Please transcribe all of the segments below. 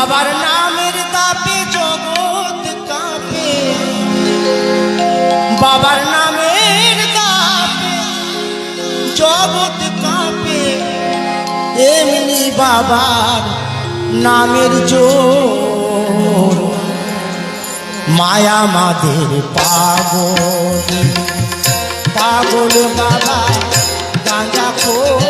বাবার নামের তাপে জগৎ কাঁপে। বাবার নামের তাপে জগৎ কাঁপে। এমনি বাবার নামের জোর। মায়া মাদের পাগল। পাগল বাবা গাঁজা খোল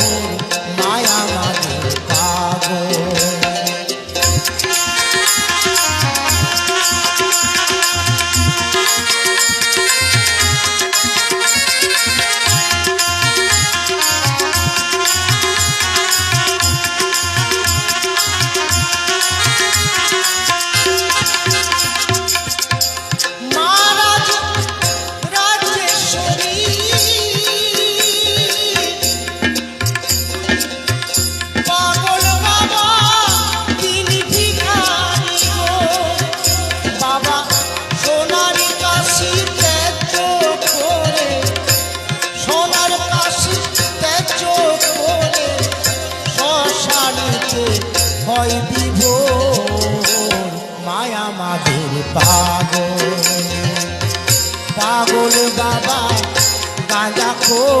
হয় দিব মায়া মাধুর পাগল। পাগল বাবা গাঁজা খোল।